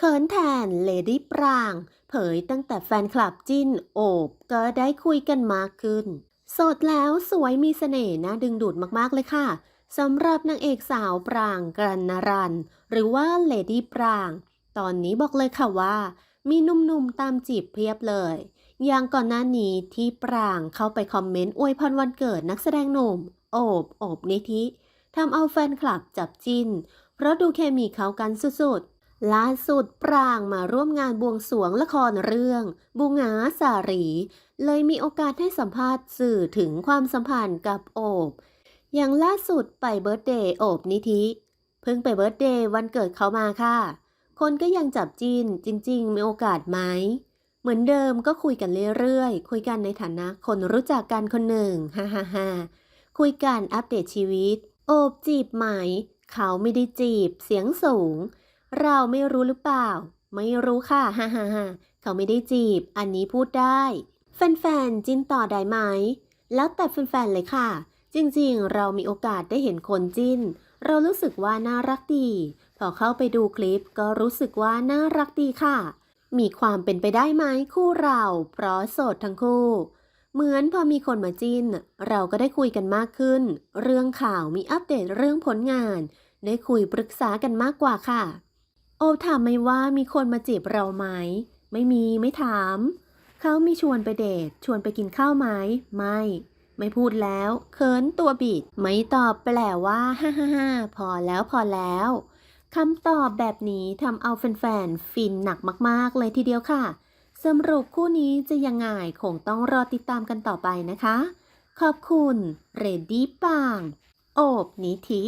เขินแทนเลดี้ปราง เผยตั้งแต่แฟนคลับจิ้นโอบก็ได้คุยกันมากขึ้น สดแล้วสวยมีเสน่ห์น่าดึงดูดมากๆเลยค่ะสำหรับนางเอกสาวปรางกรันนรัน หรือว่าเลดี้ปราง ตอนนี้บอกเลยค่ะว่า มีหนุ่มๆตามจีบเพียบเลย อย่างก่อนหน้านี้ที่ปรางเข้าไปคอมเมนต์อวยพรวันเกิดนักแสดงหนุ่ม โอบโอบนิธิทำเอาแฟนคลับจับจิ้นเพราะดูเคมีเขากันสุดๆ ล่าสุดปรางมาร่วมงานบวงสวงละครเรื่อง บุงาสารี เลยมีโอกาสให้สัมภาษณ์สื่อถึงความสัมพันธ์กับโอบ อย่างล่าสุดไปเบิร์ตเดย์โอบนิธิ เพิ่งไปเบิร์ตเดย์วันเกิดเขามาค่ะ คนก็ยังจับจีนจริง ๆ มีโอกาสไหม เหมือนเดิมก็คุยกันเรื่อยๆ คุยกันในฐานะคนรู้จักกันคนหนึ่งฮ่าฮ่าฮ่าคุยกันอัปเดตชีวิต โอบจีบไหม เขาไม่ได้จีบเสียงสูง เราไม่รู้หรือเปล่า ไม่รู้ค่ะฮ่าฮ่าฮ่าเขาไม่ได้จีบ อันนี้พูดได้ แฟนๆจินต่อได้ไหม แล้วแต่แฟนๆเลยค่ะ จริงๆ เรามีโอกาสได้เห็นคนจิ้น เรารู้สึกว่าน่ารักดี พอเข้าไปดูคลิปก็รู้สึกว่าน่ารักดีค่ะ มีความเป็นไปได้ไหมคู่เรา เพราะโสดทั้งคู่ เหมือนพอมีคนมาจิ้น เราก็ได้คุยกันมากขึ้น เรื่องข่าวมีอัปเดตเรื่องผลงานได้คุยปรึกษากันมากกว่าค่ะ โอถามไหมว่ามีคนมาจีบเราไหม ไม่มีไม่ถาม เขามีชวนไปเดท ชวนไปกินข้าวไหม ไม่ ไม่พูดแล้วเขินตัวบิด ไม่ตอบแปลว่าฮ่าฮ่าฮ่าพอแล้วพอแล้วคำตอบแบบนี้ทำเอาแฟนๆ ฟินหนักมากๆ เลยทีเดียวค่ะสำหรับคู่นี้จะยังไงคงต้องรอติดตามกันต่อไปนะคะ ขอบคุณ เรดดี้ปาง โอบนิธิ